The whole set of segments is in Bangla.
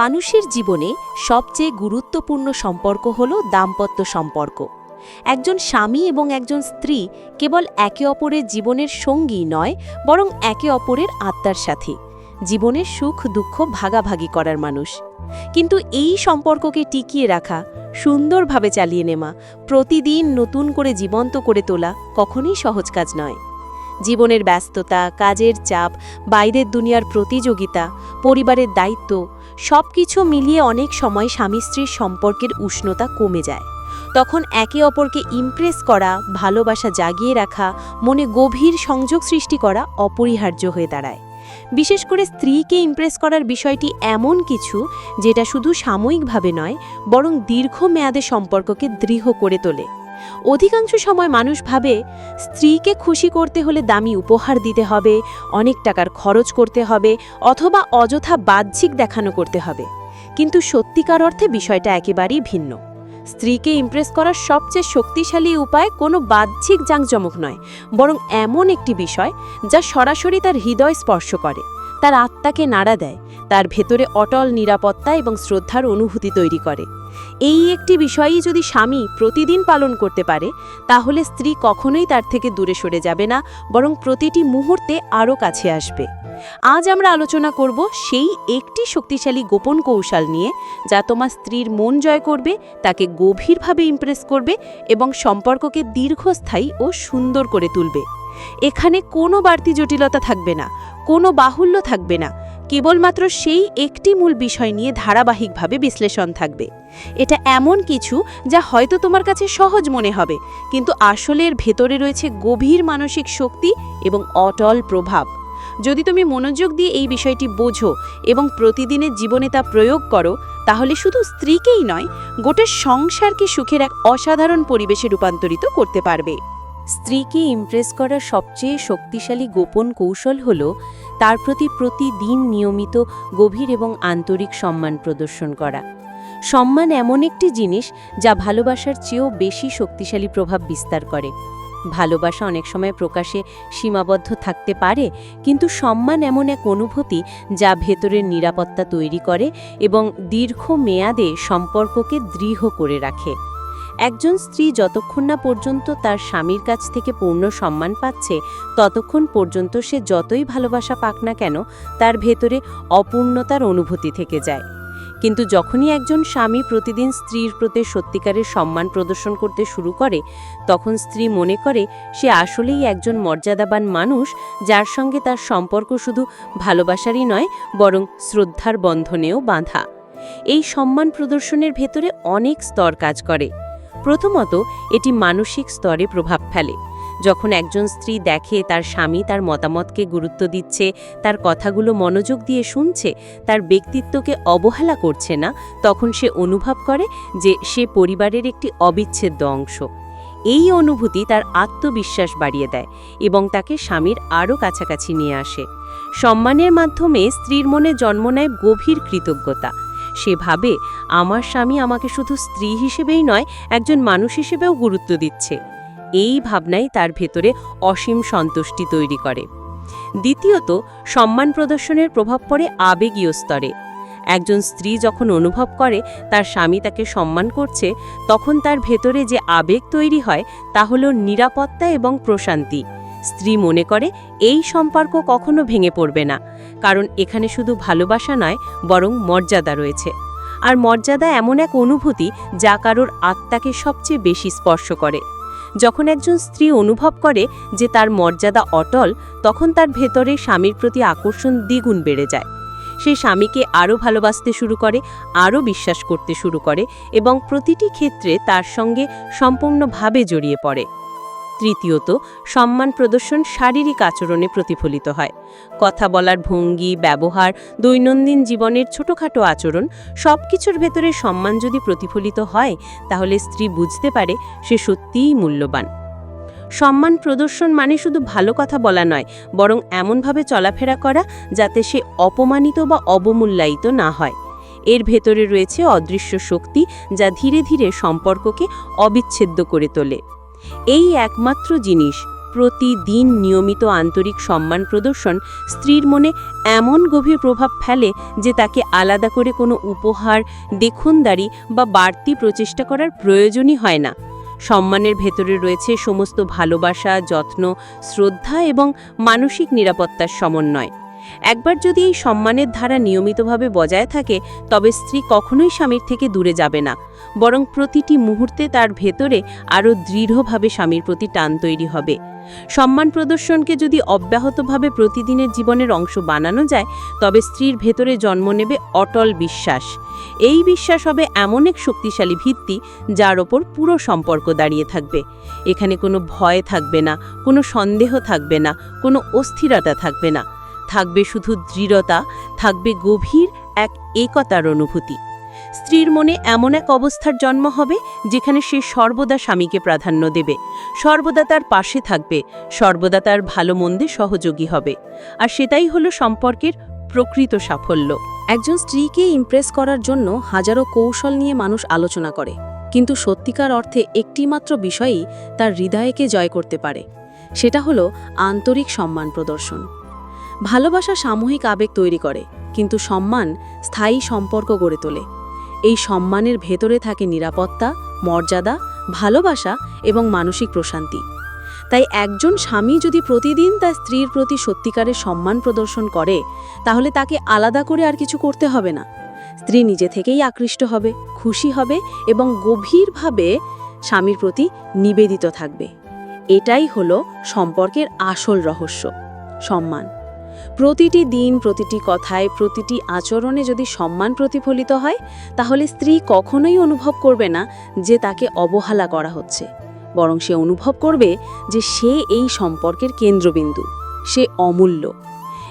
মানুষের জীবনে সবচেয়ে গুরুত্বপূর্ণ সম্পর্ক হল দাম্পত্য সম্পর্ক। একজন স্বামী এবং একজন স্ত্রী কেবল একে অপরের জীবনের সঙ্গী নয়, বরং একে অপরের আত্মার সাথী। জীবনের সুখ, দুঃখ ভাগাভাগি করার মানুষ। কিন্তু এই সম্পর্ককে টিকিয়ে রাখা, সুন্দরভাবে চালিয়ে নেওয়া, প্রতিদিন নতুন করে জীবন্ত করে তোলা কখনোই সহজ কাজ নয়। জীবনের ব্যস্ততা, কাজের চাপ, বাইরের দুনিয়ার প্রতিযোগিতা, পরিবারের দায়িত্ব সব কিছু মিলিয়ে অনেক সময় স্বামী স্ত্রীর সম্পর্কের উষ্ণতা কমে যায়। তখন একে অপরকে ইমপ্রেস করা, ভালোবাসা জাগিয়ে রাখা, মনে গভীর সংযোগ সৃষ্টি করা অপরিহার্য হয়ে দাঁড়ায়। বিশেষ করে স্ত্রীকে ইমপ্রেস করার বিষয়টি এমন কিছু যেটা শুধু সাময়িকভাবে নয়, বরং দীর্ঘমেয়াদে সম্পর্ককে দৃঢ় করে তোলে। অধিকাংশ সময় মানুষ ভাবে, স্ত্রীকে খুশি করতে হলে দামি উপহার দিতে হবে, অনেক টাকার খরচ করতে হবে, অথবা অযথা বাহ্যিক দেখানো করতে হবে। কিন্তু সত্যিকার অর্থে বিষয়টা একেবারেই ভিন্ন। স্ত্রীকে ইমপ্রেস করার সবচেয়ে শক্তিশালী উপায় কোনো বাহ্যিক জাঁকজমক নয়, বরং এমন একটি বিষয় যা সরাসরি তার হৃদয় স্পর্শ করে, তার আত্মাকে নাড়া দেয়, তার ভেতরে অটল নিরাপত্তা এবং শ্রদ্ধার অনুভূতি তৈরি করে। এই একটি বিষয়ই যদি স্বামী প্রতিদিন পালন করতে পারে, তাহলে স্ত্রী কখনোই তার থেকে দূরে সরে যাবে না, বরং প্রতিটি মুহূর্তে আরও কাছে আসবে। আজ আমরা আলোচনা করব সেই একটি শক্তিশালী গোপন কৌশল নিয়ে, যা তোমার স্ত্রীর মন জয় করবে, তাকে গভীরভাবে ইমপ্রেস করবে এবং সম্পর্ককে দীর্ঘস্থায়ী ও সুন্দর করে তুলবে। এখানে কোনো বাড়তি জটিলতা থাকবে না, কোনো বাহুল্য থাকবে না কেবলমাত্র সেই একটি মূল বিষয় নিয়ে ধারাবাহিকভাবে বিশ্লেষণ থাকবে। এটা এমন কিছু যা হয়তো তোমার কাছে সহজ মনে হবে, কিন্তু আসলে এর ভেতরে রয়েছে গভীর মানসিক শক্তি এবং অটল প্রভাব। যদি তুমি মনোযোগ দিয়ে এই বিষয়টি বোঝো এবং প্রতিদিনের জীবনে তা প্রয়োগ করো, তাহলে শুধু স্ত্রীকেই নয়, গোটা সংসারকে সুখের এক অসাধারণ পরিবেশে রূপান্তরিত করতে পারবে। স্ত্রীকে ইমপ্রেস করার সবচেয়ে শক্তিশালী গোপন কৌশল হল তার প্রতি প্রতিদিন নিয়মিত গভীর এবং আন্তরিক সম্মান প্রদর্শন করা। সম্মান এমন একটি জিনিস যা ভালোবাসার চেয়েও বেশি শক্তিশালী প্রভাব বিস্তার করে। ভালোবাসা অনেক সময় প্রকাশে সীমাবদ্ধ থাকতে পারে, কিন্তু সম্মান এমন এক অনুভূতি যা ভেতরের নিরাপত্তা তৈরি করে এবং দীর্ঘ মেয়াদে সম্পর্ককে দৃঢ় করে রাখে। একজন স্ত্রী যতক্ষণ না পর্যন্ত তার স্বামীর কাছ থেকে পূর্ণ সম্মান পাচ্ছে, ততক্ষণ পর্যন্ত সে যতই ভালোবাসা পাক না কেন, তার ভেতরে অপূর্ণতার অনুভূতি থেকে যায়। কিন্তু যখনই একজন স্বামী প্রতিদিন স্ত্রীর প্রতি সত্যিকারের সম্মান প্রদর্শন করতে শুরু করে, তখন স্ত্রী মনে করে সে আসলেই একজন মর্যাদাবান মানুষ, যার সঙ্গে তার সম্পর্ক শুধু ভালোবাসারই নয়, বরং শ্রদ্ধার বন্ধনেও বাঁধা। এই সম্মান প্রদর্শনের ভেতরে অনেক স্তর কাজ করে। প্রথমত, এটি মানসিক স্তরে প্রভাব ফেলে। যখন একজন স্ত্রী দেখে তার স্বামী তার মতামতকে গুরুত্ব দিচ্ছে, তার কথাগুলো মনোযোগ দিয়ে শুনছে, তার ব্যক্তিত্বকে অবহেলা করছে না, তখন সে অনুভব করে যে সে পরিবারের একটি অবিচ্ছেদ্য অংশ। এই অনুভূতি তার আত্মবিশ্বাস বাড়িয়ে দেয় এবং তাকে স্বামীর আরও কাছাকাছি নিয়ে আসে। সম্মানের মাধ্যমে স্ত্রীর মনে জন্ম নেয় গভীর কৃতজ্ঞতা। সে ভাবে, আমার স্বামী আমাকে শুধু স্ত্রী হিসেবেই নয়, একজন মানুষ হিসেবেও গুরুত্ব দিচ্ছে। এই ভাবনাই তার ভেতরে অসীম সন্তুষ্টি তৈরি করে। দ্বিতীয়ত, সম্মান প্রদর্শনের প্রভাব পড়ে আবেগীয় স্তরে। একজন স্ত্রী যখন অনুভব করে, তার স্বামী তাকে সম্মান করছে, তখন তার ভেতরে যে আবেগ তৈরি হয়, তা হল নিরাপত্তা এবং প্রশান্তি। স্ত্রী মনে করে এই সম্পর্ক কখনো ভেঙে পড়বে না, কারণ এখানে শুধু ভালোবাসা নয়, বরং মর্যাদা রয়েছে। আর মর্যাদা এমন এক অনুভূতি যা কারোর আত্মাকে সবচেয়ে বেশি স্পর্শ করে। যখন একজন স্ত্রী অনুভব করে যে তার মর্যাদা অটল, তখন তার ভেতরে স্বামীর প্রতি আকর্ষণ দ্বিগুণ বেড়ে যায়। সে স্বামীকে আরও ভালোবাসতে শুরু করে, আরও বিশ্বাস করতে শুরু করে এবং প্রতিটি ক্ষেত্রে তার সঙ্গে সম্পূর্ণভাবে জড়িয়ে পড়ে। তৃতীয়ত, সম্মান প্রদর্শন শারীরিক আচরণে প্রতিফলিত হয়। কথা বলার ভঙ্গি, ব্যবহার, দৈনন্দিন জীবনের ছোটোখাটো আচরণ সব কিছুর ভেতরে সম্মান যদি প্রতিফলিত হয়, তাহলে স্ত্রী বুঝতে পারে সে সত্যিই মূল্যবান। সম্মান প্রদর্শন মানে শুধু ভালো কথা বলা নয়, বরং এমনভাবে চলাফেরা করা যাতে সে অপমানিত বা অবমূল্যায়িত না হয়। এর ভেতরে রয়েছে অদৃশ্য শক্তি, যা ধীরে ধীরে সম্পর্ককে অবিচ্ছেদ্য করে তোলে। এই একমাত্র জিনিস, প্রতিদিন নিয়মিত আন্তরিক সম্মান প্রদর্শন স্ত্রীর মনে এমন গভীর প্রভাব ফেলে যে তাকে আলাদা করে কোনো উপহার, দেখুনদারি বা বাড়তি প্রচেষ্টা করার প্রয়োজনই হয় না। সম্মানের ভেতরে রয়েছে সমস্ত ভালোবাসা, যত্ন, শ্রদ্ধা এবং মানসিক নিরাপত্তার সমন্বয়। একবার যদি এই সম্মানের ধারা নিয়মিতভাবে বজায় থাকে, তবে স্ত্রী কখনোই স্বামীর থেকে দূরে যাবে না। বরং প্রতিটি মুহূর্তে তার ভেতরে আরও দৃঢ়ভাবে স্বামীর প্রতি টান তৈরি হবে। সম্মান প্রদর্শনকে যদি অব্যাহতভাবে প্রতিদিনের জীবনের অংশ বানানো যায়, তবে স্ত্রীর ভেতরে জন্ম নেবে অটল বিশ্বাস। এই বিশ্বাস হবে এমন এক শক্তিশালী ভিত্তি, যার ওপর পুরো সম্পর্ক দাঁড়িয়ে থাকবে। এখানে কোনো ভয় থাকবে না, কোনো সন্দেহ থাকবে না, কোনো অস্থিরতা থাকবে না। থাকবে শুধু দৃঢ়তা, থাকবে গভীর এক একতার অনুভূতি। স্ত্রীর মনে এমন এক অবস্থার জন্ম হবে, যেখানে সে সর্বদা স্বামীকে প্রাধান্য দেবে। সর্বদা তার পাশে থাকবে, সর্বদা তার ভালো মন্দে সহযোগী হবে। আর সেটাই হলো সম্পর্কের প্রকৃত সাফল্য। একজন স্ত্রীকে ইমপ্রেস করার জন্য হাজারো কৌশল নিয়ে মানুষ আলোচনা করে, কিন্তু সত্যিকার অর্থে একটিমাত্র বিষয়ই তার হৃদয়কে জয় করতে পারে। সেটা হলো আন্তরিক সম্মান প্রদর্শন। ভালোবাসা সামূহিক আবেগ তৈরি করে, কিন্তু সম্মান স্থায়ী সম্পর্ক গড়ে তোলে। এই সম্মানের ভেতরে থাকে নিরাপত্তা, মর্যাদা, ভালোবাসা এবং মানসিক প্রশান্তি। তাই একজন স্বামী যদি প্রতিদিন তার স্ত্রীর প্রতি সত্যিকারের সম্মান প্রদর্শন করে, তাহলে তাকে আলাদা করে আর কিছু করতে হবে না। স্ত্রী নিজে থেকেই আকৃষ্ট হবে, খুশি হবে এবং গভীরভাবে স্বামীর প্রতি নিবেদিত থাকবে। এটাই হলো সম্পর্কের আসল রহস্য, সম্মান। প্রতিটি দিন, প্রতিটি কথায়, প্রতিটি আচরণে যদি সম্মান প্রতিফলিত হয়, তাহলে স্ত্রী কখনোই অনুভব করবে না যে তাকে অবহেলা করা হচ্ছে। বরং সে অনুভব করবে যে সে এই সম্পর্কের কেন্দ্রবিন্দু, সে অমূল্য।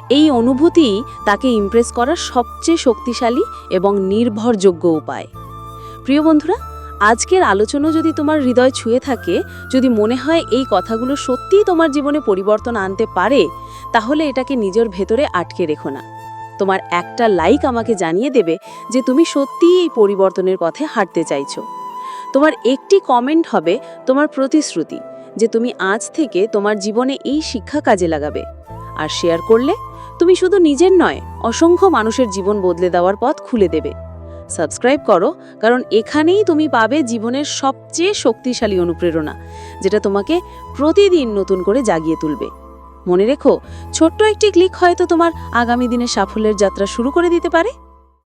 এই অনুভূতি তাকে ইমপ্রেস করার সবচেয়ে শক্তিশালী এবং নির্ভরযোগ্য উপায়। প্রিয় বন্ধুরা আজকের আলোচনা যদি তোমার হৃদয় ছুঁয়ে থাকে, যদি মনে হয় এই কথাগুলো সত্যিই তোমার জীবনে পরিবর্তন আনতে পারে, তাহলে এটাকে নিজের ভেতরে আটকে রেখো না। তোমার একটা লাইক আমাকে জানিয়ে দেবে যে তুমি সত্যিই এই পরিবর্তনের পথে হাঁটতে চাইছো। তোমার একটি কমেন্ট হবে, তোমার প্রতিশ্রুতি যে তুমি আজ থেকে তোমার জীবনে এই শিক্ষা কাজে লাগাবে। আর শেয়ার করলে, তুমি শুধু নিজের নয়, অসংখ্য মানুষের জীবন বদলে দেওয়ার পথ খুলে দেবে। সাবস্ক্রাইব করো, কারণ এখানেই তুমি পাবে জীবনের সবচেয়ে শক্তিশালী অনুপ্রেরণা, যেটা তোমাকে প্রতিদিন নতুন করে জাগিয়ে তুলবে। মনে রেখো, ছোট্ট একটি ক্লিক হয়তো তোমার আগামী দিনে সাফল্যের যাত্রা শুরু করে দিতে পারে।